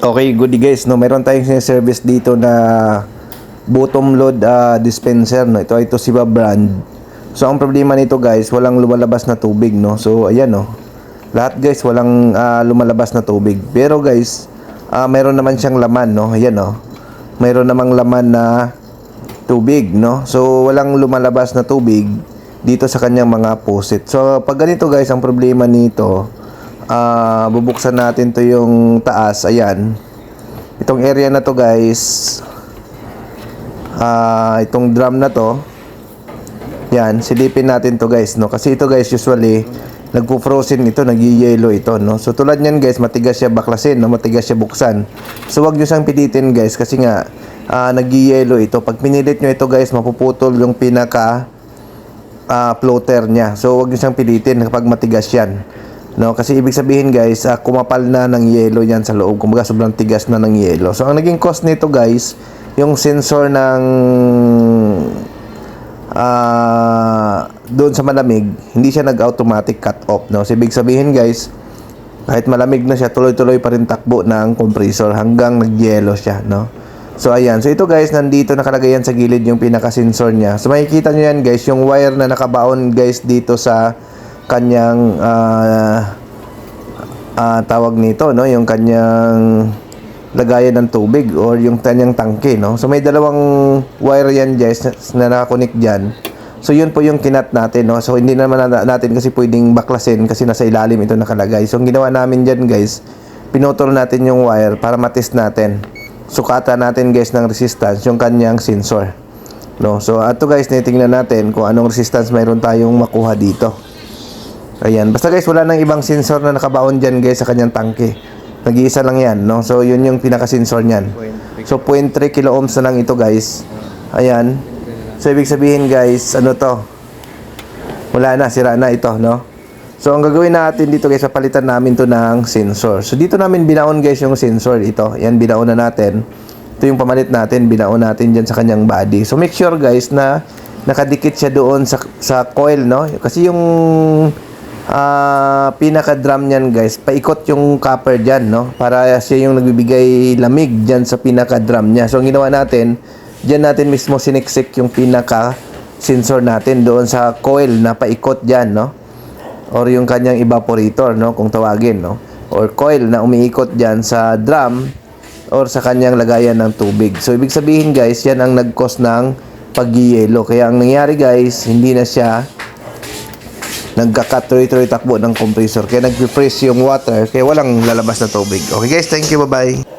Okay, goody guys, no, meron tayong service dito na bottom load ah, dispenser, no. Ito ito si brand. So ang problema nito guys, walang lumalabas na tubig, no. So ayan, no. Lahat guys, walang ah, lumalabas na tubig. Pero guys, ah, meron naman siyang laman, no. Ayan, no. Meron namang laman na tubig, no. So walang lumalabas na tubig dito sa kanyang mga faucet. So pag ganito guys, ang problema nito, ah bubuksan natin to yung taas. Ayan. Itong area na to guys. Ah itong drum na to. Yan silipin natin to guys no? Kasi ito guys usually nagpo-frozen ito nag-yellow ito no? So tulad niyan guys matigas siya baklasin no? Matigas siya buksan. So wag niyo siyang pilitin guys kasi nga ah, nag-yellow ito. Pag pinilit niyo ito guys mapuputol yung pinaka ah, floater niya. So wag niyo siyang pilitin kapag matigas 'yan. No, kasi ibig sabihin guys, ah, kumapal na ng yelo 'yan sa loob. Kumbaga sobrang tigas na ng yelo. So ang naging cost nito guys, yung sensor ng ah doon sa malamig, hindi siya nag-automatic cut off, no. So ibig sabihin guys, kahit malamig na siya, tuloy-tuloy pa rin takbo ng compressor hanggang nagyelo siya, no. So ayan, so ito guys, nandito nakalagay yan sa gilid yung pinaka-sensor niya. So makikita nyo yan guys, yung wire na nakabaon guys dito sa kanyang ah ah, tawag nito, no, yung kanyang lagayan ng tubig or yung kanyang tangke, no. So may dalawang wire yan guys na, na nakakonect diyan. So yun po yung kinat natin, no. So hindi naman na- natin kasi pwedeng baklasin kasi nasa ilalim ito nakalagay. So ang ginawa namin diyan guys, pinutol natin yung wire para matest natin. Sukatan natin guys ng resistance yung kanyang sensor. No. So ato guys, titingnan natin kung anong resistance mayroon tayong makuha dito. Ayan. Basta guys, wala nang ibang sensor na nakabaon dyan guys sa kanyang tangke. Nag-iisa lang yan, no? So, yun yung pinaka-sensor niyan. So, 0.3 kilo ohms na lang ito guys. Ayan. So, ibig sabihin guys, ano to? Wala na, sira na ito, no? So, ang gagawin natin dito guys, papalitan namin to ng sensor. So, dito namin binaon guys yung sensor. Ito, yan, binaon na natin. Ito yung pamalit natin, binaon natin dyan sa kanyang body. So, make sure guys na nakadikit siya doon sa, sa coil, no? Kasi yung ah pinaka-drum niyan guys, paikot yung copper dyan, no? Para siya yung nagbibigay lamig dyan sa pinaka-drum niya. So, ang ginawa natin, dyan natin mismo siniksik yung pinaka-sensor natin doon sa coil na paikot dyan, no? Or yung kanyang evaporator, no? Kung tawagin, no? Or coil na umiikot dyan sa drum or sa kanyang lagayan ng tubig. So, ibig sabihin guys, yan ang nag-cause ng pagyiyelo. Kaya ang nangyari guys, hindi na siya nagka-cut tuloy-tuloy takbo ng compressor. Kaya nag-freeze yung water, kaya walang lalabas na tubig. Okay guys, thank you, bye-bye.